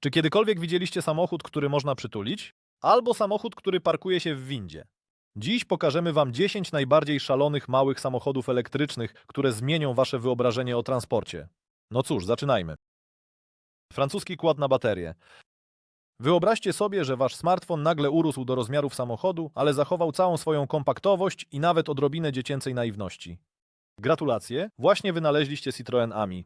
Czy kiedykolwiek widzieliście samochód, który można przytulić? Albo samochód, który parkuje się w windzie? Dziś pokażemy Wam 10 najbardziej szalonych małych samochodów elektrycznych, które zmienią Wasze wyobrażenie o transporcie. No cóż, zaczynajmy. Francuski kład na baterię. Wyobraźcie sobie, że Wasz smartfon nagle urósł do rozmiarów samochodu, ale zachował całą swoją kompaktowość i nawet odrobinę dziecięcej naiwności. Gratulacje, właśnie wynaleźliście Citroën Ami.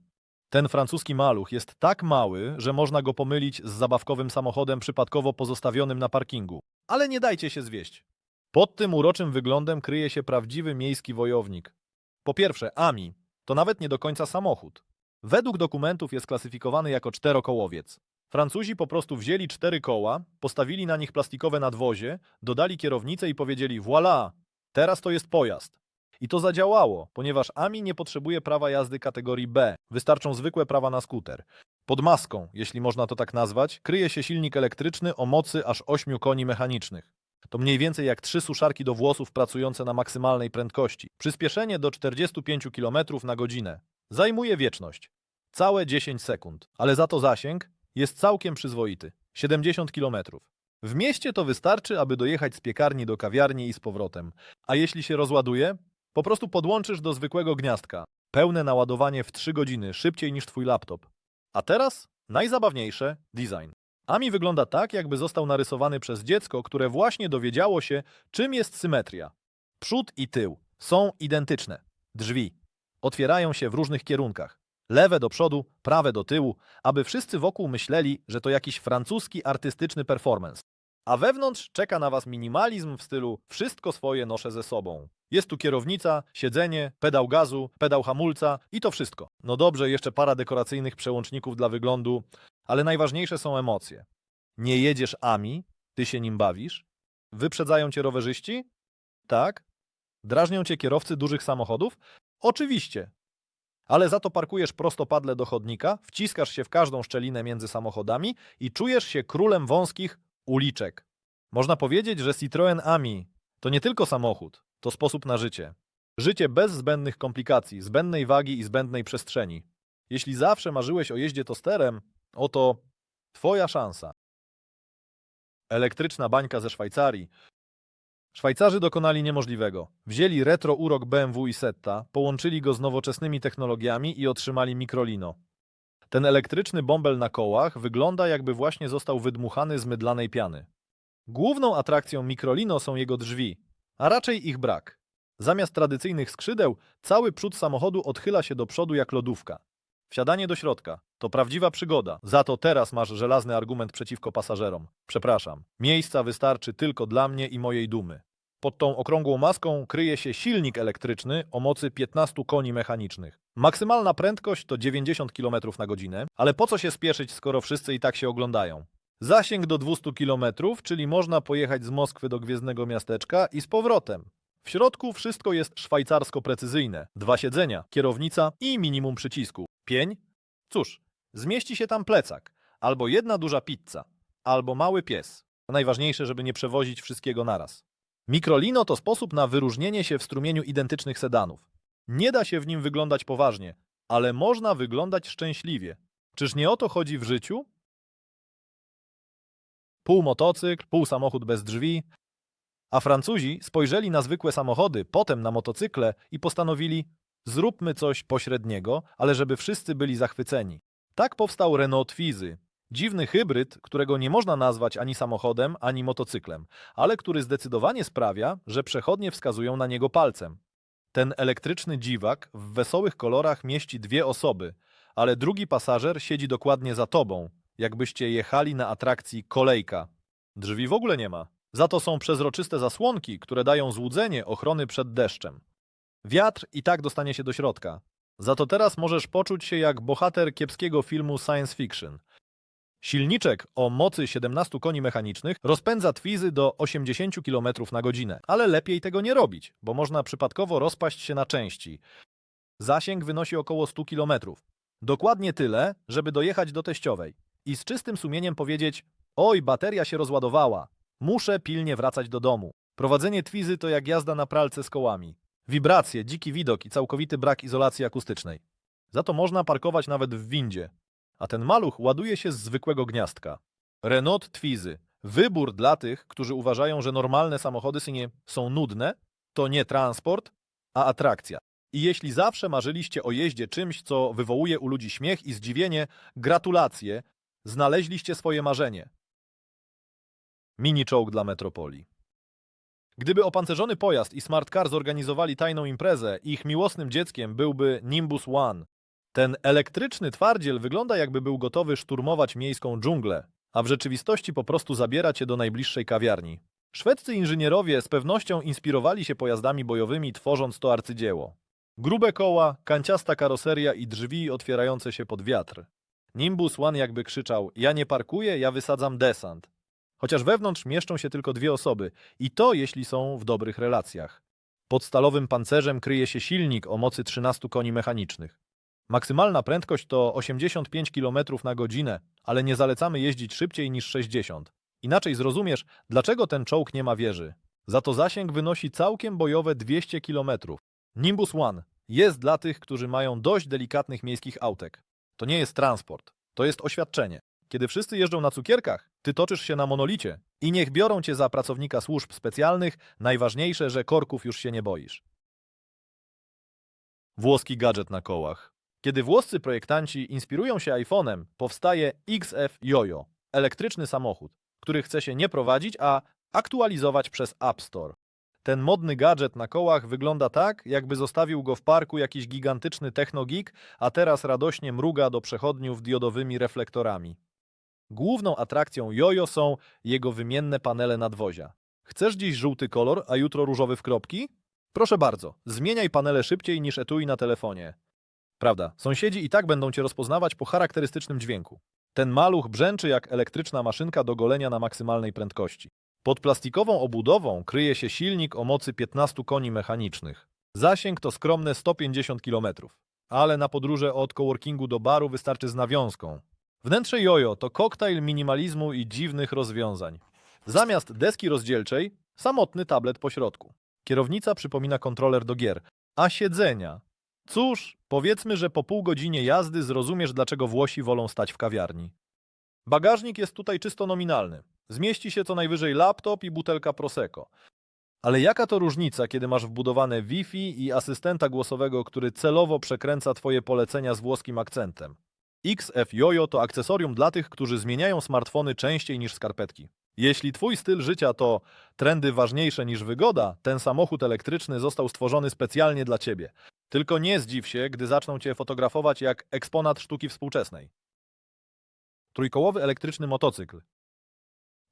Ten francuski maluch jest tak mały, że można go pomylić z zabawkowym samochodem przypadkowo pozostawionym na parkingu. Ale nie dajcie się zwieść. Pod tym uroczym wyglądem kryje się prawdziwy miejski wojownik. Po pierwsze, Ami to nawet nie do końca samochód. Według dokumentów jest klasyfikowany jako czterokołowiec. Francuzi po prostu wzięli cztery koła, postawili na nich plastikowe nadwozie, dodali kierownicę i powiedzieli voilà, teraz to jest pojazd. I to zadziałało, ponieważ AMI nie potrzebuje prawa jazdy kategorii B, wystarczą zwykłe prawa na skuter. Pod maską, jeśli można to tak nazwać, kryje się silnik elektryczny o mocy aż 8 koni mechanicznych. To mniej więcej jak trzy suszarki do włosów pracujące na maksymalnej prędkości. Przyspieszenie do 45 km na godzinę. Zajmuje wieczność. Całe 10 sekund, ale za to zasięg jest całkiem przyzwoity 70 km. W mieście to wystarczy, aby dojechać z piekarni do kawiarni i z powrotem. A jeśli się rozładuje, po prostu podłączysz do zwykłego gniazdka. Pełne naładowanie w 3 godziny, szybciej niż twój laptop. A teraz najzabawniejsze design. Ami wygląda tak, jakby został narysowany przez dziecko, które właśnie dowiedziało się, czym jest symetria. Przód i tył są identyczne. Drzwi otwierają się w różnych kierunkach. Lewe do przodu, prawe do tyłu, aby wszyscy wokół myśleli, że to jakiś francuski artystyczny performance. A wewnątrz czeka na was minimalizm w stylu wszystko swoje noszę ze sobą. Jest tu kierownica, siedzenie, pedał gazu, pedał hamulca i to wszystko. No dobrze, jeszcze para dekoracyjnych przełączników dla wyglądu, ale najważniejsze są emocje. Nie jedziesz AMI, ty się nim bawisz? Wyprzedzają cię rowerzyści? Tak. Drażnią cię kierowcy dużych samochodów? Oczywiście. Ale za to parkujesz prostopadle do chodnika, wciskasz się w każdą szczelinę między samochodami i czujesz się królem wąskich uliczek. Można powiedzieć, że Citroën Ami to nie tylko samochód, to sposób na życie. Życie bez zbędnych komplikacji, zbędnej wagi i zbędnej przestrzeni. Jeśli zawsze marzyłeś o jeździe tosterem, oto twoja szansa. Elektryczna bańka ze Szwajcarii. Szwajcarzy dokonali niemożliwego. Wzięli retro urok BMW i Setta, połączyli go z nowoczesnymi technologiami i otrzymali mikrolino. Ten elektryczny bąbel na kołach wygląda jakby właśnie został wydmuchany z mydlanej piany. Główną atrakcją mikrolino są jego drzwi, a raczej ich brak. Zamiast tradycyjnych skrzydeł, cały przód samochodu odchyla się do przodu jak lodówka. Wsiadanie do środka to prawdziwa przygoda. Za to teraz masz żelazny argument przeciwko pasażerom. Przepraszam, miejsca wystarczy tylko dla mnie i mojej dumy. Pod tą okrągłą maską kryje się silnik elektryczny o mocy 15 koni mechanicznych. Maksymalna prędkość to 90 km na godzinę, ale po co się spieszyć, skoro wszyscy i tak się oglądają? Zasięg do 200 km, czyli można pojechać z Moskwy do Gwiezdnego Miasteczka i z powrotem. W środku wszystko jest szwajcarsko precyzyjne. Dwa siedzenia, kierownica i minimum przycisku. Pień? Cóż, zmieści się tam plecak, albo jedna duża pizza, albo mały pies. Najważniejsze, żeby nie przewozić wszystkiego naraz. Mikrolino to sposób na wyróżnienie się w strumieniu identycznych sedanów. Nie da się w nim wyglądać poważnie, ale można wyglądać szczęśliwie. Czyż nie o to chodzi w życiu? Pół motocykl, pół samochód bez drzwi. A Francuzi spojrzeli na zwykłe samochody, potem na motocykle i postanowili zróbmy coś pośredniego, ale żeby wszyscy byli zachwyceni. Tak powstał Renault Twizy. Dziwny hybryd, którego nie można nazwać ani samochodem, ani motocyklem, ale który zdecydowanie sprawia, że przechodnie wskazują na niego palcem. Ten elektryczny dziwak w wesołych kolorach mieści dwie osoby, ale drugi pasażer siedzi dokładnie za tobą, jakbyście jechali na atrakcji kolejka. Drzwi w ogóle nie ma. Za to są przezroczyste zasłonki, które dają złudzenie ochrony przed deszczem. Wiatr i tak dostanie się do środka. Za to teraz możesz poczuć się jak bohater kiepskiego filmu science fiction. Silniczek o mocy 17 koni mechanicznych rozpędza twizy do 80 km na godzinę, ale lepiej tego nie robić, bo można przypadkowo rozpaść się na części. Zasięg wynosi około 100 km. Dokładnie tyle, żeby dojechać do teściowej i z czystym sumieniem powiedzieć: Oj, bateria się rozładowała, muszę pilnie wracać do domu. Prowadzenie twizy to jak jazda na pralce z kołami. Wibracje, dziki widok i całkowity brak izolacji akustycznej. Za to można parkować nawet w windzie. a ten maluch ładuje się z zwykłego gniazdka. Renault Twizy. Wybór dla tych, którzy uważają, że normalne samochody synie są nudne, to nie transport, a atrakcja. I jeśli zawsze marzyliście o jeździe czymś, co wywołuje u ludzi śmiech i zdziwienie, gratulacje, znaleźliście swoje marzenie. Mini czołg dla metropolii. Gdyby opancerzony pojazd i smart car zorganizowali tajną imprezę, ich miłosnym dzieckiem byłby Nimbus One. Ten elektryczny twardziel wygląda jakby był gotowy szturmować miejską dżunglę, a w rzeczywistości po prostu zabiera cię do najbliższej kawiarni. Szwedzcy inżynierowie z pewnością inspirowali się pojazdami bojowymi, tworząc to arcydzieło. Grube koła, kanciasta karoseria i drzwi otwierające się pod wiatr. Nimbus One jakby krzyczał: Ja nie parkuję, ja wysadzam desant. Chociaż wewnątrz mieszczą się tylko dwie osoby, i to jeśli są w dobrych relacjach. Pod stalowym pancerzem kryje się silnik o mocy 13 koni mechanicznych. Maksymalna prędkość to 85 km na godzinę, ale nie zalecamy jeździć szybciej niż 60. Inaczej zrozumiesz, dlaczego ten czołg nie ma wieży. Za to zasięg wynosi całkiem bojowe 200 km. Nimbus One jest dla tych, którzy mają dość delikatnych miejskich autek. To nie jest transport, to jest oświadczenie. Kiedy wszyscy jeżdżą na cukierkach, ty toczysz się na monolicie i niech biorą cię za pracownika służb specjalnych, najważniejsze, że korków już się nie boisz. Włoski gadżet na kołach. Kiedy włoscy projektanci inspirują się iPhone'em, powstaje XF Jojo, elektryczny samochód, który chce się nie prowadzić, a aktualizować przez App Store. Ten modny gadżet na kołach wygląda tak, jakby zostawił go w parku jakiś gigantyczny technogik, a teraz radośnie mruga do przechodniów diodowymi reflektorami. Główną atrakcją Jojo są jego wymienne panele nadwozia. Chcesz dziś żółty kolor, a jutro różowy w kropki? Proszę bardzo, zmieniaj panele szybciej niż etui na telefonie. Prawda, sąsiedzi i tak będą cię rozpoznawać po charakterystycznym dźwięku. Ten maluch brzęczy jak elektryczna maszynka do golenia na maksymalnej prędkości. Pod plastikową obudową kryje się silnik o mocy 15 koni mechanicznych. Zasięg to skromne 150 km, ale na podróże od coworkingu do baru wystarczy z nawiązką. Wnętrze jojo to koktajl minimalizmu i dziwnych rozwiązań. Zamiast deski rozdzielczej, samotny tablet po środku. Kierownica przypomina kontroler do gier, a siedzenia. Cóż, powiedzmy, że po pół godzinie jazdy zrozumiesz, dlaczego Włosi wolą stać w kawiarni. Bagażnik jest tutaj czysto nominalny. Zmieści się co najwyżej laptop i butelka Prosecco. Ale jaka to różnica, kiedy masz wbudowane Wi-Fi i asystenta głosowego, który celowo przekręca twoje polecenia z włoskim akcentem? XF Jojo to akcesorium dla tych, którzy zmieniają smartfony częściej niż skarpetki. Jeśli twój styl życia to trendy ważniejsze niż wygoda, ten samochód elektryczny został stworzony specjalnie dla ciebie. Tylko nie zdziw się, gdy zaczną cię fotografować jak eksponat sztuki współczesnej. Trójkołowy elektryczny motocykl.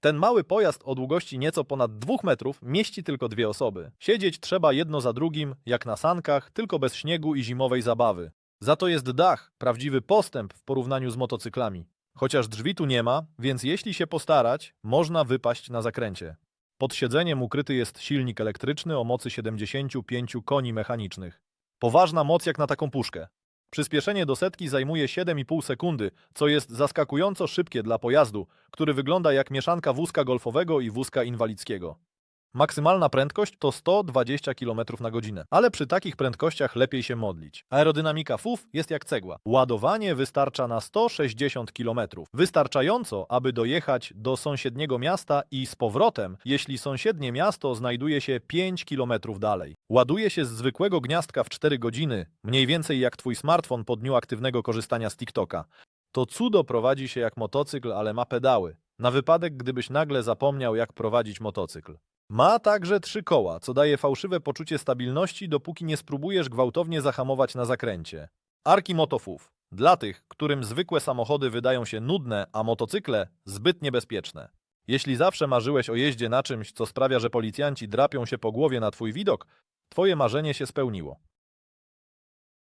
Ten mały pojazd o długości nieco ponad 2 metrów mieści tylko dwie osoby. Siedzieć trzeba jedno za drugim, jak na sankach, tylko bez śniegu i zimowej zabawy. Za to jest dach, prawdziwy postęp w porównaniu z motocyklami. Chociaż drzwi tu nie ma, więc jeśli się postarać, można wypaść na zakręcie. Pod siedzeniem ukryty jest silnik elektryczny o mocy 75 koni mechanicznych. Poważna moc jak na taką puszkę. Przyspieszenie do setki zajmuje 7,5 sekundy, co jest zaskakująco szybkie dla pojazdu, który wygląda jak mieszanka wózka golfowego i wózka inwalidzkiego. Maksymalna prędkość to 120 km na godzinę, ale przy takich prędkościach lepiej się modlić. Aerodynamika FUF jest jak cegła. Ładowanie wystarcza na 160 km. Wystarczająco, aby dojechać do sąsiedniego miasta i z powrotem, jeśli sąsiednie miasto znajduje się 5 km dalej. Ładuje się z zwykłego gniazdka w 4 godziny, mniej więcej jak twój smartfon po dniu aktywnego korzystania z TikToka. To cudo prowadzi się jak motocykl, ale ma pedały. Na wypadek, gdybyś nagle zapomniał, jak prowadzić motocykl. Ma także trzy koła, co daje fałszywe poczucie stabilności, dopóki nie spróbujesz gwałtownie zahamować na zakręcie. Arki Motofów. Dla tych, którym zwykłe samochody wydają się nudne, a motocykle zbyt niebezpieczne. Jeśli zawsze marzyłeś o jeździe na czymś, co sprawia, że policjanci drapią się po głowie na twój widok, twoje marzenie się spełniło.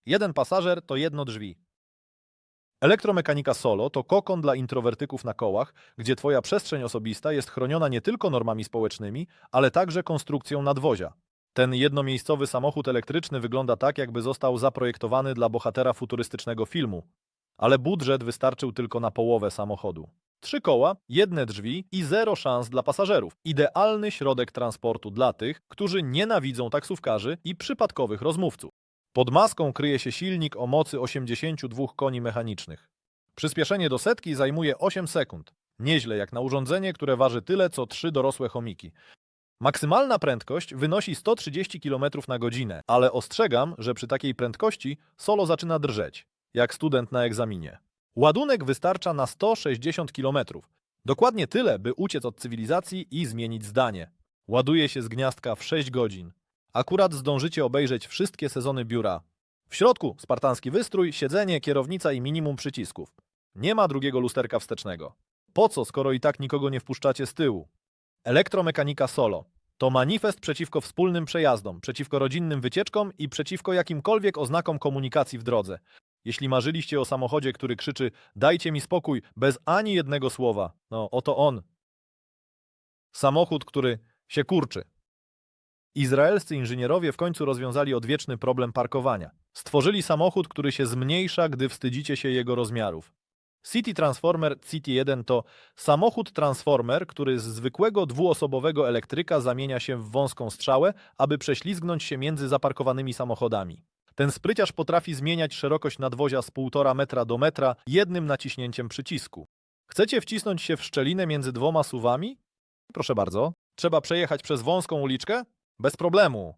Jeden pasażer to jedno drzwi. Elektromechanika Solo to kokon dla introwertyków na kołach, gdzie twoja przestrzeń osobista jest chroniona nie tylko normami społecznymi, ale także konstrukcją nadwozia. Ten jednomiejscowy samochód elektryczny wygląda tak, jakby został zaprojektowany dla bohatera futurystycznego filmu. Ale budżet wystarczył tylko na połowę samochodu. Trzy koła, jedne drzwi i zero szans dla pasażerów. Idealny środek transportu dla tych, którzy nienawidzą taksówkarzy i przypadkowych rozmówców. Pod maską kryje się silnik o mocy 82 koni mechanicznych. Przyspieszenie do setki zajmuje 8 sekund. Nieźle jak na urządzenie, które waży tyle co trzy dorosłe chomiki. Maksymalna prędkość wynosi 130 km na godzinę, ale ostrzegam, że przy takiej prędkości solo zaczyna drżeć, jak student na egzaminie. Ładunek wystarcza na 160 km. Dokładnie tyle, by uciec od cywilizacji i zmienić zdanie. Ładuje się z gniazdka w 6 godzin. Akurat zdążycie obejrzeć wszystkie sezony biura. W środku spartański wystrój, siedzenie, kierownica i minimum przycisków. Nie ma drugiego lusterka wstecznego. Po co, skoro i tak nikogo nie wpuszczacie z tyłu? Elektromechanika Solo. To manifest przeciwko wspólnym przejazdom, przeciwko rodzinnym wycieczkom i przeciwko jakimkolwiek oznakom komunikacji w drodze. Jeśli marzyliście o samochodzie, który krzyczy dajcie mi spokój bez ani jednego słowa, no oto on. Samochód, który się kurczy. Izraelscy inżynierowie w końcu rozwiązali odwieczny problem parkowania. Stworzyli samochód, który się zmniejsza, gdy wstydzicie się jego rozmiarów. City Transformer City 1 to samochód transformer, który z zwykłego dwuosobowego elektryka zamienia się w wąską strzałę, aby prześlizgnąć się między zaparkowanymi samochodami. Ten spryciarz potrafi zmieniać szerokość nadwozia z 1,5 metra do metra jednym naciśnięciem przycisku. Chcecie wcisnąć się w szczelinę między dwoma suwami? Proszę bardzo. Trzeba przejechać przez wąską uliczkę? Bez problemu.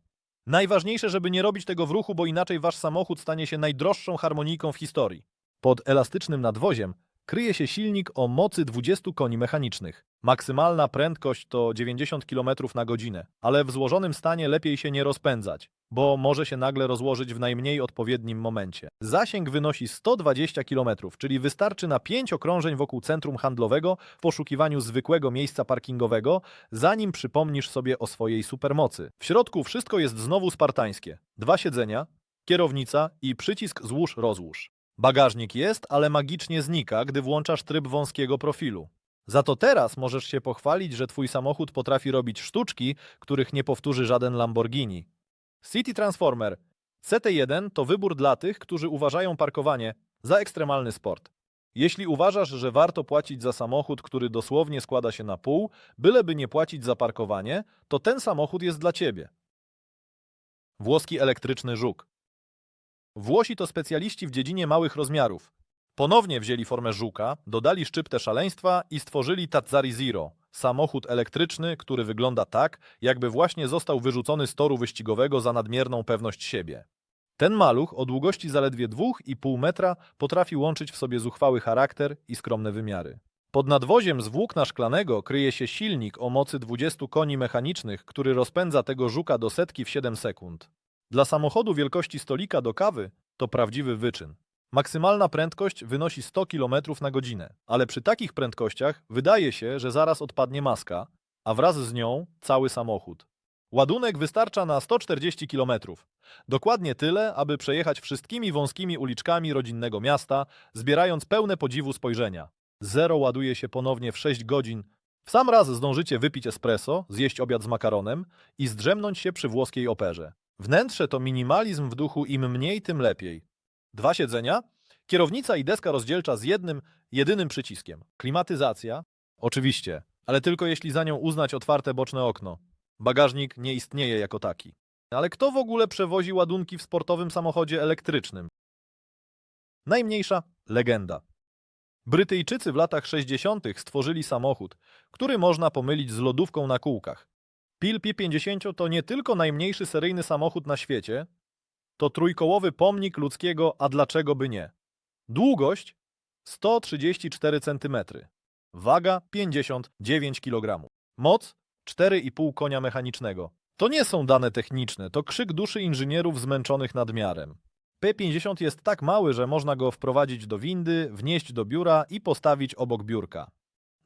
Najważniejsze, żeby nie robić tego w ruchu, bo inaczej wasz samochód stanie się najdroższą harmonijką w historii. Pod elastycznym nadwoziem kryje się silnik o mocy 20 koni mechanicznych. Maksymalna prędkość to 90 km na godzinę, ale w złożonym stanie lepiej się nie rozpędzać, bo może się nagle rozłożyć w najmniej odpowiednim momencie. Zasięg wynosi 120 km, czyli wystarczy na 5 okrążeń wokół centrum handlowego w poszukiwaniu zwykłego miejsca parkingowego, zanim przypomnisz sobie o swojej supermocy. W środku wszystko jest znowu spartańskie. Dwa siedzenia, kierownica i przycisk złóż-rozłóż. Bagażnik jest, ale magicznie znika, gdy włączasz tryb wąskiego profilu. Za to teraz możesz się pochwalić, że twój samochód potrafi robić sztuczki, których nie powtórzy żaden Lamborghini. City Transformer CT1 to wybór dla tych, którzy uważają parkowanie za ekstremalny sport. Jeśli uważasz, że warto płacić za samochód, który dosłownie składa się na pół, byleby nie płacić za parkowanie, to ten samochód jest dla ciebie. Włoski elektryczny żuk. Włosi to specjaliści w dziedzinie małych rozmiarów. Ponownie wzięli formę żuka, dodali szczyptę szaleństwa i stworzyli Tazzari Zero, samochód elektryczny, który wygląda tak, jakby właśnie został wyrzucony z toru wyścigowego za nadmierną pewność siebie. Ten maluch o długości zaledwie 2,5 metra potrafi łączyć w sobie zuchwały charakter i skromne wymiary. Pod nadwoziem z włókna szklanego kryje się silnik o mocy 20 koni mechanicznych, który rozpędza tego żuka do setki w 7 sekund. Dla samochodu wielkości stolika do kawy to prawdziwy wyczyn. Maksymalna prędkość wynosi 100 km na godzinę, ale przy takich prędkościach wydaje się, że zaraz odpadnie maska, a wraz z nią cały samochód. Ładunek wystarcza na 140 km. Dokładnie tyle, aby przejechać wszystkimi wąskimi uliczkami rodzinnego miasta, zbierając pełne podziwu spojrzenia. Zero ładuje się ponownie w 6 godzin. W sam raz zdążycie wypić espresso, zjeść obiad z makaronem i zdrzemnąć się przy włoskiej operze. Wnętrze to minimalizm w duchu im mniej, tym lepiej. Dwa siedzenia, kierownica i deska rozdzielcza z jednym, jedynym przyciskiem. Klimatyzacja? Oczywiście, ale tylko jeśli za nią uznać otwarte boczne okno. Bagażnik nie istnieje jako taki. Ale kto w ogóle przewozi ładunki w sportowym samochodzie elektrycznym? Najmniejsza legenda. Brytyjczycy w latach 60. stworzyli samochód, który można pomylić z lodówką na kółkach. Pil P50 to nie tylko najmniejszy seryjny samochód na świecie, to trójkołowy pomnik ludzkiego, a dlaczego by nie? Długość 134 cm, waga 59 kg, moc 4,5 konia mechanicznego. To nie są dane techniczne, to krzyk duszy inżynierów zmęczonych nadmiarem. P50 jest tak mały, że można go wprowadzić do windy, wnieść do biura i postawić obok biurka.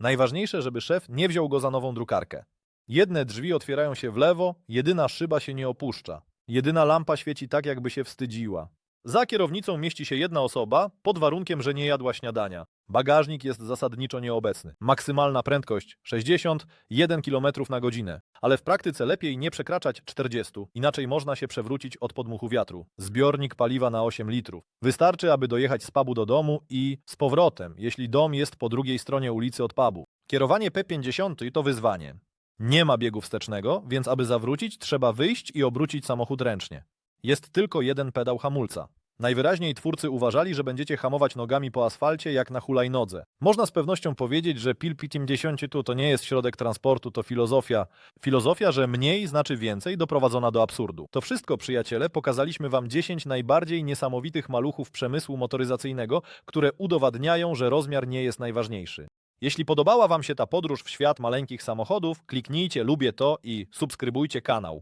Najważniejsze, żeby szef nie wziął go za nową drukarkę. Jedne drzwi otwierają się w lewo, jedyna szyba się nie opuszcza. Jedyna lampa świeci tak, jakby się wstydziła. Za kierownicą mieści się jedna osoba, pod warunkiem, że nie jadła śniadania. Bagażnik jest zasadniczo nieobecny. Maksymalna prędkość 61 km na godzinę, ale w praktyce lepiej nie przekraczać 40, inaczej można się przewrócić od podmuchu wiatru. Zbiornik paliwa na 8 litrów. Wystarczy, aby dojechać z pubu do domu i z powrotem, jeśli dom jest po drugiej stronie ulicy od pubu. Kierowanie P50 to wyzwanie. Nie ma biegu wstecznego, więc aby zawrócić, trzeba wyjść i obrócić samochód ręcznie. Jest tylko jeden pedał hamulca. Najwyraźniej twórcy uważali, że będziecie hamować nogami po asfalcie jak na hulajnodze. Można z pewnością powiedzieć, że Pil 50 to nie jest środek transportu, to filozofia. Filozofia, że mniej znaczy więcej, doprowadzona do absurdu. To wszystko, przyjaciele, pokazaliśmy wam 10 najbardziej niesamowitych maluchów przemysłu motoryzacyjnego, które udowadniają, że rozmiar nie jest najważniejszy. Jeśli podobała wam się ta podróż w świat maleńkich samochodów, kliknijcie lubię to i subskrybujcie kanał.